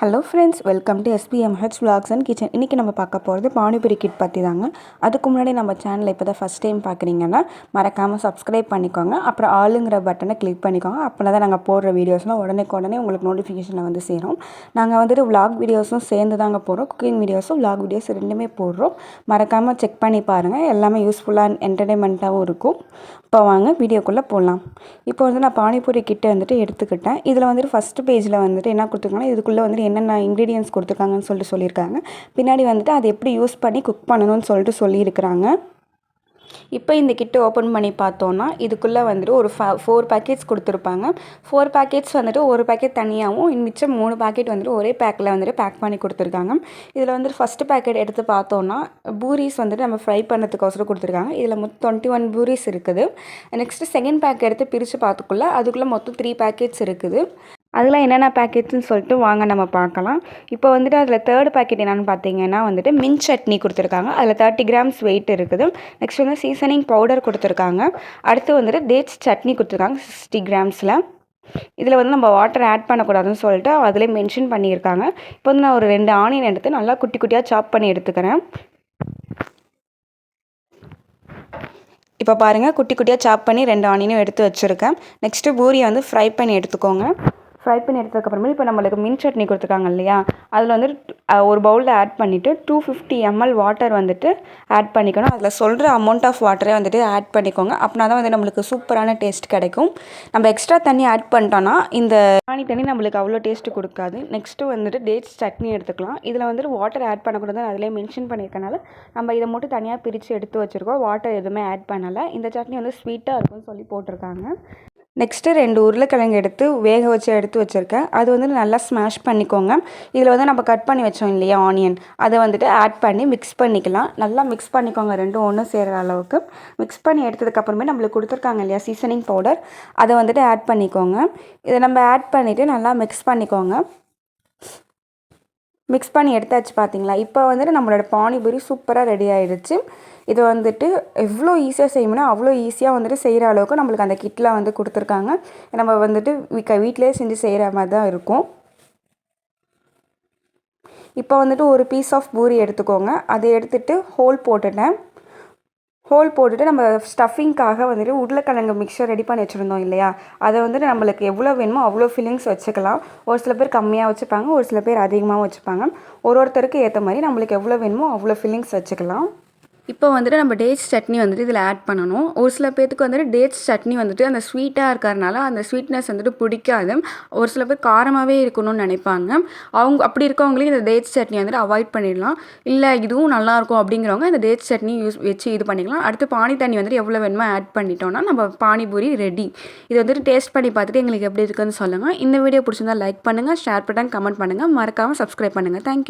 Hello friends welcome to SPMH vlogs and kitchen இன்றைக்கி நம்ம பார்க்க போகிறது பானிபூரி கிட் பற்றி தாங்க அதுக்கு முன்னாடி நம்ம சேனலை இப்போ தான் ஃபஸ்ட் டைம் பார்க்குறீங்கன்னா மறக்காமல் சப்ஸ்கிரைப் பண்ணிக்கோங்க. அப்புறம் ஆளுங்கிற பட்டனை கிளிக் பண்ணிக்கோங்க. அப்படின்னா தான் நாங்கள் போடுற வீடியோஸ்லாம் உடனே உடனே உங்களுக்கு நோட்டிஃபிகேஷனில் வந்து சேரும். நாங்கள் வந்துட்டு விளாக் வீடியோஸும் சேர்ந்து தாங்க போடுறோம். குக்கிங் வீடியோஸும் விளாக் வீடியோஸ் ரெண்டுமே போடுறோம். மறக்காமல் செக் பண்ணி பாருங்கள் எல்லாமே யூஸ்ஃபுல்லாக அண்ட் என்டர்டைன்மெண்ட்டாகவும் இருக்கும். இப்போ வாங்க வீடியோக்குள்ளே போகலாம் இப்போ வந்து நான் பானிபூரி கிட்டே வந்துட்டு எடுத்துக்கிட்டேன். இதில் வந்துட்டு ஃபஸ்ட்டு பேஜில் வந்துட்டு என்ன கொடுத்துருக்காங்கன்னா இதுக்குள்ளே வந்துட்டு என்னென்ன இன்க்ரீடியன்ஸ் கொடுத்துருக்காங்கன்னு சொல்லிட்டு சொல்லியிருக்காங்க. பின்னாடி வந்துட்டு அதை எப்படி யூஸ் பண்ணி குக் பண்ணணும்னு சொல்லிட்டு சொல்லியிருக்கிறாங்க. இப்போ இந்த கிட்டு ஓப்பன் பண்ணி பார்த்தோன்னா இதுக்குள்ளே வந்துட்டு ஒரு ஃப ஃபோர் பேக்கெட்ஸ் கொடுத்துருப்பாங்க. ஃபோர் பேக்கெட்ஸ் வந்துட்டு ஒரு பேக்கெட் தனியாகவும் இன் மிச்சம் மூணு பேக்கெட் வந்துட்டு ஒரே பேக்கில் வந்துட்டு பேக் பண்ணி கொடுத்துருக்காங்க. இதில் வந்துட்டு ஃபஸ்ட்டு பேக்கெட் எடுத்து பார்த்தோன்னா பூரிஸ் வந்துட்டு நம்ம ஃப்ரை பண்ணுறதுக்கோசரம் கொடுத்துருக்காங்க. இதில் மொத்தம் டுவெண்ட்டி ஒன் பூரிஸ் இருக்குது. நெக்ஸ்ட்டு செகண்ட் பேக் எடுத்து பிரித்து பார்த்துக்குள்ள அதுக்குள்ளே மொத்தம் த்ரீ பேக்கெட்ஸ் இருக்குது. அதெல்லாம் என்னென்ன பேக்கெட்ஸ்னு சொல்லிட்டு வாங்க நம்ம பார்க்கலாம். இப்போ வந்துட்டு அதில் தேர்ட் பேக்கெட் என்னென்னு பார்த்தீங்கன்னா வந்துட்டு மின் சட்னி கொடுத்துருக்காங்க. அதில் தேர்ட்டி கிராம்ஸ் வெயிட் இருக்குது. நெக்ஸ்ட் வந்து சீசனிங் பவுடர் கொடுத்துருக்காங்க. அடுத்து வந்துட்டு டேட்ஸ் சட்னி கொடுத்துருக்காங்க சிக்ஸ்டி கிராம்ஸில் இதில் வந்து நம்ம வாட்டர் ஆட் பண்ணக்கூடாதுன்னு சொல்லிட்டு அதிலே மென்ஷன் பண்ணியிருக்காங்க. இப்போ வந்து நான் ஒரு ரெண்டு ஆனியன் எடுத்து நல்லா குட்டி குட்டியாக சாப் பண்ணி எடுத்துக்கிறேன். இப்போ பாருங்கள் குட்டி குட்டியாக சாப் பண்ணி ரெண்டு ஆனியனும் எடுத்து வச்சுருக்கேன். நெக்ஸ்ட்டு பூரியை வந்து ஃப்ரை பண்ணி எடுத்துக்கோங்க. ஃப்ரை பண்ணி எடுத்ததுக்கப்புறமே இப்போ நம்மளுக்கு மின் சட்னி கொடுத்துருக்காங்க இல்லையா? அதில் வந்து ஒரு பவுலில் ஆட் பண்ணிவிட்டு டூ ஃபிஃப்டி எம்எல் வாட்டர் வந்துட்டு ஆட் பண்ணிக்கணும். அதில் சொல்கிற அமௌண்ட் ஆஃப் வாட்டரே வந்துட்டு ஆட் பண்ணிக்கோங்க. அப்படின்னா தான் வந்து நம்மளுக்கு சூப்பரான டேஸ்ட் கிடைக்கும். நம்ம எக்ஸ்ட்ரா தண்ணி ஆட் பண்ணிட்டோன்னா இந்த பானி தண்ணி நம்மளுக்கு அவ்வளோ டேஸ்ட்டு கொடுக்காது. நெக்ஸ்ட்டு வந்துட்டு டேட்ஸ் சட்னி எடுத்துக்கலாம். இதில் வந்துட்டு வாட்டர் ஆட் பண்ணக்கூடாதுன்னு அதிலே மென்ஷன் பண்ணியிருக்கனால நம்ம இதை மட்டும் தனியாக பிரித்து எடுத்து வச்சுருக்கோம். வாட்டர் எதுவுமே ஆட் பண்ணலை. இந்த சட்னி வந்து ஸ்வீட்டாக இருக்கும்னு சொல்லி போட்டிருக்காங்க. நெக்ஸ்ட்டு ரெண்டு உருளைக்கிழங்கு எடுத்து வேக வச்சு எடுத்து வச்சுருக்கேன். அது வந்து நல்லா ஸ்மாஷ் பண்ணிக்கோங்க. இதில் வந்து நம்ம கட் பண்ணி வச்சோம் இல்லையா ஆனியன் அதை வந்துட்டு ஆட் பண்ணி மிக்ஸ் பண்ணிக்கலாம். நல்லா மிக்ஸ் பண்ணிக்கோங்க ரெண்டும் ஒன்றும் சேர்கிற அளவுக்கு. மிக்ஸ் பண்ணி எடுத்ததுக்கப்புறமே நம்மளுக்கு கொடுத்துருக்காங்க இல்லையா சீசனிங் பவுடர் அதை வந்துட்டு ஆட் பண்ணிக்கோங்க. இதை நம்ம ஆட் பண்ணிவிட்டு நல்லா மிக்ஸ் பண்ணிக்கோங்க. மிக்ஸ் பண்ணி எடுத்தாச்சு பார்த்தீங்களா? இப்போ வந்துட்டு நம்மளோட பானிபூரி சூப்பராக ரெடி ஆகிடுச்சு இது வந்துட்டு எவ்வளோ ஈஸியாக செய்யணும்னா அவ்வளோ ஈஸியாக வந்துட்டு செய்கிற அளவுக்கு நம்மளுக்கு அந்த கிட்டில் வந்து கொடுத்துருக்காங்க. நம்ம வந்துட்டு வீக்க வீட்டிலே செஞ்சு செய்கிற மாதிரி தான் இருக்கும். இப்போ வந்துட்டு ஒரு பீஸ் ஆஃப் பூரி எடுத்துக்கோங்க. அதை எடுத்துகிட்டு ஹோல் போட்டுட்டேன். ஹோல் போட்டுட்டு நம்ம ஸ்டஃபிங்க்காக வந்துட்டு உருளைக்கிழங்கு மிக்சர் ரெடி பண்ணி வச்சுருந்தோம் இல்லையா? அதை வந்துட்டு நம்மளுக்கு எவ்வளோ வேணுமோ அவ்வளோ ஃபில்லிங்ஸ் வச்சுக்கலாம். ஒரு சில பேர் கம்மியாக வச்சுப்பாங்க ஒரு சில பேர் அதிகமாக வச்சுப்பாங்க. ஒரு ஒருத்தருக்கு ஏற்ற மாதிரி நம்மளுக்கு எவ்வளோ வேணுமோ அவ்வளோ ஃபில்லிங்ஸ் வச்சுக்கலாம். இப்போ வந்துட்டு நம்ம டேட்ஸ் சட்னி வந்துட்டு இதில் ஆட் பண்ணணும். ஒரு சில பேர்த்துக்கு வந்துட்டு டேட்ஸ் சட்னி வந்துட்டு அந்த ஸ்வீட்டாக இருக்கிறனால அந்த ஸ்வீட்னஸ் வந்துட்டு பிடிக்காது. ஒரு சில பேர் காரமாகவே இருக்கணும்னு நினைப்பாங்க. அவங்க அப்படி இருக்கவங்களையும் இந்த டேட்ஸ் சட்னி வந்துட்டு அவாய்ட் பண்ணிடலாம். இல்லை இதுவும் நல்லாயிருக்கும் அப்படிங்கிறவங்க இந்த டேட்ஸ் சட்னி யூஸ் வச்சு இது பண்ணிக்கலாம். அடுத்து பானி தண்ணி வந்துட்டு எவ்வளோ வேணுமோ ஆட் பண்ணிட்டோம்னா நம்ம பானிபூரி ரெடி இது வந்துட்டு டேஸ்ட் பண்ணி பார்த்துட்டு எங்களுக்கு எப்படி இருக்குன்னு சொல்லுங்கள் இந்த வீடியோ பிடிச்சிருந்தா லைக் பண்ணுங்கள் ஷேர் பண்ணுங்கள் கமெண்ட் பண்ணுங்கள் மறக்காமல் சப்ஸ்கிரைப் பண்ணுங்கள் தேங்க்யூ